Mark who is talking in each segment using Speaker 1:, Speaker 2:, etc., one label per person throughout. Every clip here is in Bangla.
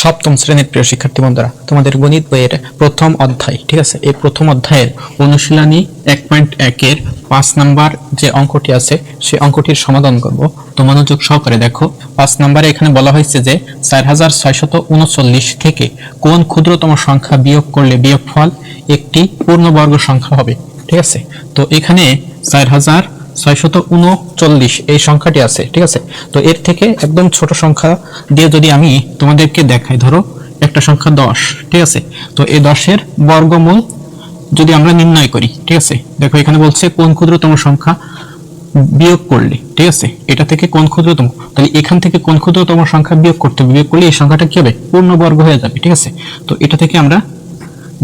Speaker 1: সপ্তম শ্রেণির প্রিয় শিক্ষার্থী বন্ধুরা, তোমাদের গণিত বইয়ের প্রথম অধ্যায়, ঠিক আছে? এই প্রথম অধ্যায়ের অনুশীলনী এক পয়েন্ট একের পাঁচ নাম্বার যে অঙ্কটি আছে, সেই অঙ্কটির সমাধান করব। মনোযোগ সহকারে দেখো, পাঁচ নাম্বারে এখানে বলা হয়েছে যে, চার হাজার ছয়শত উনচল্লিশ থেকে কোন ক্ষুদ্রতম সংখ্যা বিয়োগ করলে বিয়োগফল একটি পূর্ণবর্গ সংখ্যা হবে, ঠিক আছে? তো এখানে চার হাজার ছয়শত উনচল্লিশ এই সংখ্যাটি আছে, ঠিক আছে? তো এর থেকে একদম ছোট সংখ্যা দিয়ে যদি আমি তোমাদেরকে দেখাই, ধরো একটা সংখ্যা দশ, ঠিক আছে? তো এই দশের বর্গমূল যদি আমরা নির্ণয় করি, ঠিক আছে? দেখো এখানে বলছে কোন ক্ষুদ্রতম সংখ্যা বিয়োগ করলে, ঠিক আছে? এটা থেকে কোন ক্ষুদ্রতম, তাহলে এখান থেকে কোন ক্ষুদ্রতম সংখ্যা বিয়োগ করতে হবে, বিয়োগ করলে এই সংখ্যাটা কি হবে? পূর্ণবর্গ হয়ে যাবে, ঠিক আছে? তো এটা থেকে আমরা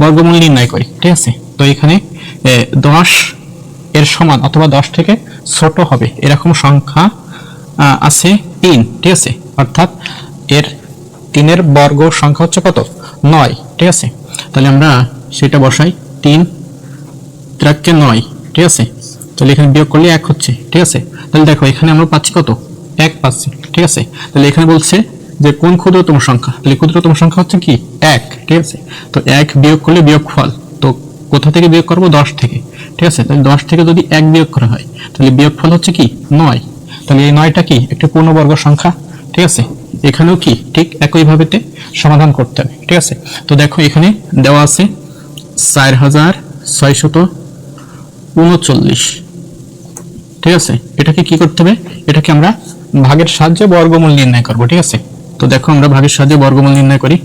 Speaker 1: বর্গমূল নির্ণয় করি, ঠিক আছে? তো এখানে দশ এর সমান অথবা দশ থেকে ছোট হবে। এরকম সংখ্যা আছে তিন, ঠিক আছে? অর্থাৎ এর তিনের বর্গ সংখ্যা হচ্ছে কত? নয়, ঠিক আছে? তাহলে আমরা সেটা বসাই, তিন ত্রাককে নয়, ঠিক আছে? তাহলে এখানে বিয়োগ করলে এক হচ্ছে, ঠিক আছে? তাহলে দেখো, এখানে আমরা পাচ্ছি কত? এক পাচ্ছি, ঠিক আছে? তাহলে এখানে বলছে যে কোন ক্ষুদ্রতম সংখ্যা? তাহলে ক্ষুদ্রতম সংখ্যা হচ্ছে কি? এক, ঠিক আছে? তো এক বিয়োগ করলে বিয়োগ ফল তো কোথা থেকে বিয়োগ করব? দশ থেকে। ঠিক আছে? তাহলে দশ থেকে যদি এক বিয়োগ করা হয়, তাহলে বিয়োগ ফল হচ্ছে কি? নয়। তাহলে এই নয়টা কি? একটা পূর্ণবর্গ সংখ্যা, ঠিক আছে? এখানেও কি? ঠিক একইভাবেতে সমাধান করতে হবে, ঠিক আছে? তো দেখো এখানে দেওয়া আছে চার হাজার ছয়শত উনচল্লিশ। ঠিক আছে? এটাকে কি করতে হবে? এটাকে আমরা ভাগের সাহায্যে বর্গমূল নির্ণয় করব, ঠিক আছে? তো দেখো আমরা ভাগের সাহায্যে বর্গমূল নির্ণয় করি।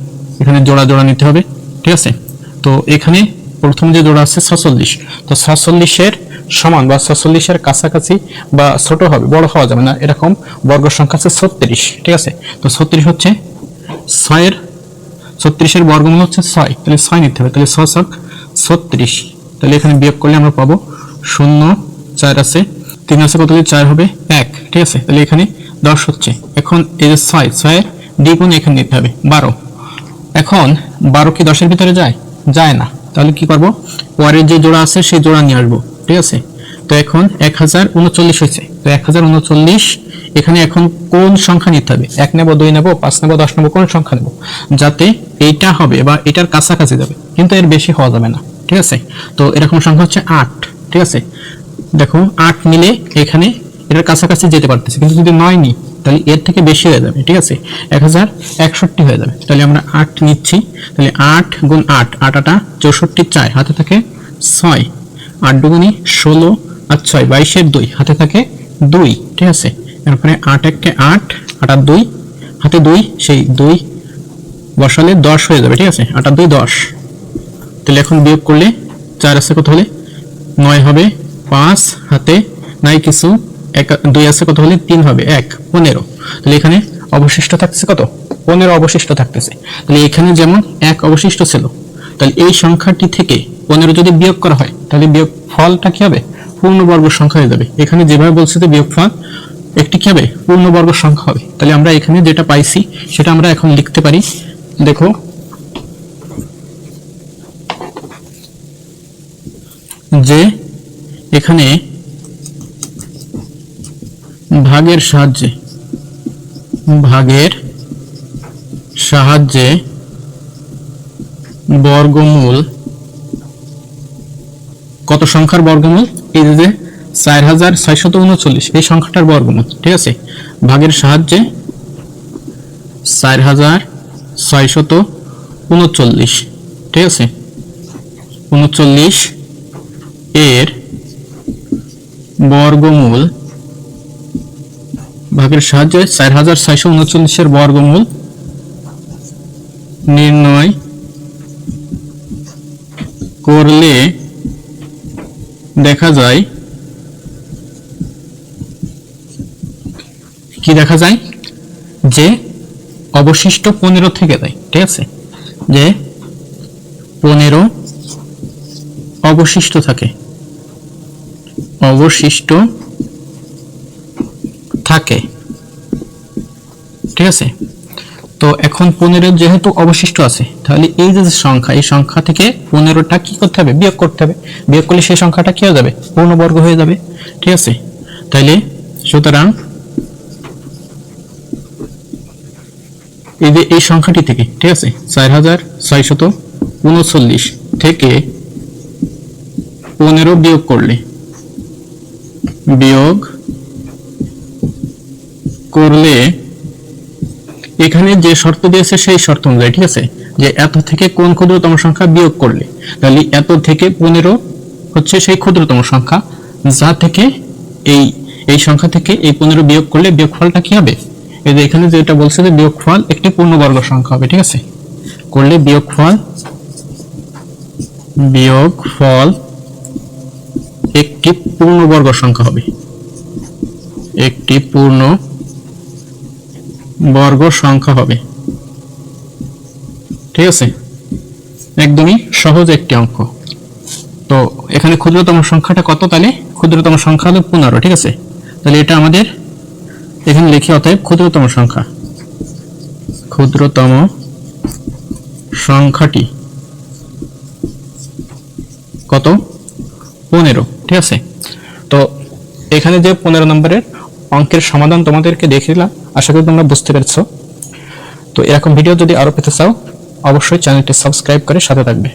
Speaker 1: এখানে জোড়া জোড়া নিতে হবে, ঠিক আছে? তো এখানে প্রথম যে জোড়া আছে ছচল্লিশ। তো ছচল্লিশের সমান বা ছচল্লিশের কাছাকাছি বা ছোট হবে, বড় হওয়া যাবে না, এরকম বর্গ সংখ্যা আছে ছত্রিশ, ঠিক আছে? তো ছত্রিশ হচ্ছে ছয়ের, ছত্রিশের বর্গমূল হচ্ছে ছয়, তাহলে ছয় নিতে হবে, তাহলে ছয় ছক ছত্রিশ। তাহলে এখানে বিয়োগ করলে আমরা পাবো শূন্য, চার আছে, তিন আছে কত চার হবে এক, ঠিক আছে? তাহলে এখানে দশ হচ্ছে। এখন এই যে ছয়, ছয়ের দ্বিগুণ এখানে নিতে হবে, বারো। এখন বারো কি দশের ভিতরে যায়? যায় না। তাহলে কি করব? পরের যে জোড়া আছে, সেই জোড়া নিয়ে আসব, ঠিক আছে? তো এখন এক হাজার উনচল্লিশ হয়েছে। তো এক হাজার উনচল্লিশ, এখানে এখন কোন সংখ্যা নিতে হবে? এক নেব, দুই নেব, পাঁচ নেব, দশ নেব, কোন সংখ্যা নেব? যাতে এইটা হবে বা এটার কাছাকাছি যাবে। কিন্তু এর বেশি হওয়া যাবে না, ঠিক আছে? তো এরকম সংখ্যা হচ্ছে আট, ঠিক আছে? দেখো, আট নিলে এখানে এটার কাছাকাছি যেতে পারতেছে, কিন্তু যদি নয় নিই তাহলে এর থেকে বেশি হয়ে যাবে, ঠিক আছে? এক হাজার একষট্টি হয়ে যাবে। তাহলে আমরা আট নিচ্ছি। তাহলে আট গুণ আট আট আটা চৌষট্টি চার হাতে থাকে ছয়। আট দুগুণি ষোলো আর ছয় বাইশের দুই। হাতে থাকে দুই, ঠিক আছে? এরপরে আট এককে আট আট দুই। হাতে দুই, সেই দুই বসালে দশ হয়ে যাবে, ঠিক আছে? আট দুই, দশ। তাহলে এখন বিয়োগ করলে চার আছে কত হলে? নয় হবে পাঁচ। হাতে নাই কিছু এক, দুই আছে কত হলে? তিন হবে। এক, পনেরো। তাহলে এখানে অবশিষ্ট থাকছে কত? পনেরো অবশিষ্ট থাকতেছে। তাহলে এখানে যেমন এক অবশিষ্ট ছিল, তাহলে এই সংখ্যাটি থেকে পনেরো যদি বিয়োগ করা হয়, তাহলে বিয়োগ ফলটা কি হবে? পূর্ণবর্গ সংখ্যা হয়ে যাবে। এখানে যেভাবে বলছে যে বিয়োগ ফল, একটি কি হবে? পূর্ণবর্গ সংখ্যা হবে। তাহলে আমরা এখানে যেটা পাইছি, সেটা আমরা এখন লিখতে পারি। দেখো। যে এখানে ভাগের সাহায্যে। ভাগের সাহায্যে বর্গমূল কত সংখ্যার বর্গমূল? এই যে চার হাজার ছয়শত উনচল্লিশ, এই সংখ্যাটার বর্গমূল, ঠিক আছে? ভাগের সাহায্যে চার হাজার ছয়শত উনচল্লিশ, ঠিক আছে? উনচল্লিশ এর বর্গমূল ভাগের সাহায্যে চার হাজার ছয়শো উনচল্লিশের বর্গমূল নির্ণয় করলে দেখা যায়, কি দেখা যায়? যে অবশিষ্ট পনেরো থেকে যায়, ঠিক আছে? যে পনেরো অবশিষ্ট থাকে। অবশিষ্ট থাকে ঠিক আছে? তো এখন পনেরো যেহেতু অবশিষ্ট আছে, তাহলে এই যে সংখ্যা, এই সংখ্যা থেকে পনেরোটা কি করতে হবে? বিয়োগ করতে হবে। বিয়োগ করলে সেই সংখ্যাটা কি হয়ে যাবে? পূর্ণবর্গ হয়ে যাবে। ঠিক আছে? তাইলে সুতরাং এই যে এই সংখ্যাটি থেকে, ঠিক আছে? চার হাজার ছয়শত উনচল্লিশ থেকে পনেরো বিয়োগ করলে বিয়োগ করলে এখানে যে শর্ত দিয়েছে সেই শর্ত অনুযায়ী, ঠিক আছে? যে এত থেকে কোন ক্ষুদ্রতম সংখ্যা বিয়োগ করলে? তাহলে এত থেকে পনেরো হচ্ছে সেই ক্ষুদ্রতম সংখ্যা। যা থেকে এই এই সংখ্যা থেকে এই পনেরো বিয়োগ করলে বিয়োগফলটা কি হবে? এই যে এখানে যেটা বলছে যে বিয়োগফল একটি পূর্ণবর্গ সংখ্যা হবে, ঠিক আছে? করলে বিয়োগফল বিয়োগফল একটি পূর্ণবর্গ সংখ্যা হবে। একটি পূর্ণ বর্গ সংখ্যা হবে। ঠিক আছে? একদমই সহজ একটি অঙ্ক। তো এখানে ক্ষুদ্রতম সংখ্যাটা কত তাহলে? ক্ষুদ্রতম সংখ্যা হলো পনেরো, ঠিক আছে? তাহলে এটা আমাদের এখানে লিখি অতএব ক্ষুদ্রতম সংখ্যা। ক্ষুদ্রতম সংখ্যাটি কত? পনেরো, ঠিক আছে? তো এখানে যে পনেরো নম্বরের অঙ্কের সমাধান তোমাদেরকে দেখে দিলাম। আশা করি তোমরা বুঝতে পেরেছ। তো এরকম ভিডিও যদি আরও পেতে চাও, অবশ্যই চ্যানেলটি সাবস্ক্রাইব করে সাথে থাকবে।